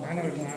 மாணவர்களா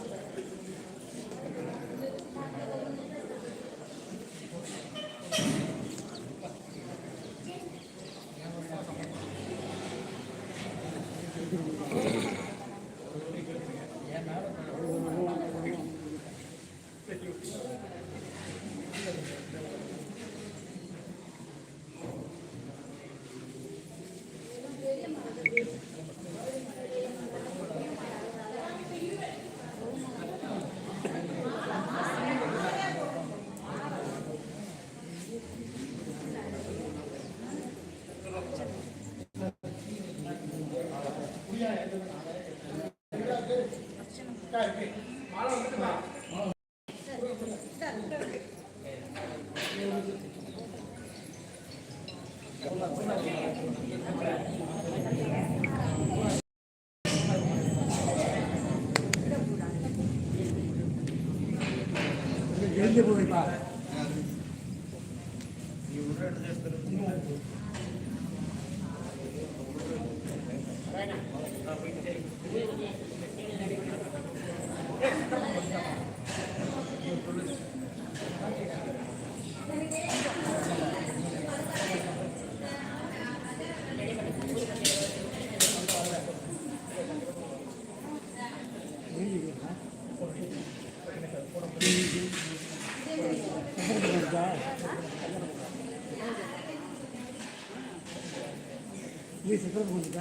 விஜய் சீட்டை வைக்க எழுந்து போயிருப்பா நீ சிக்கல் பண்ணிக்க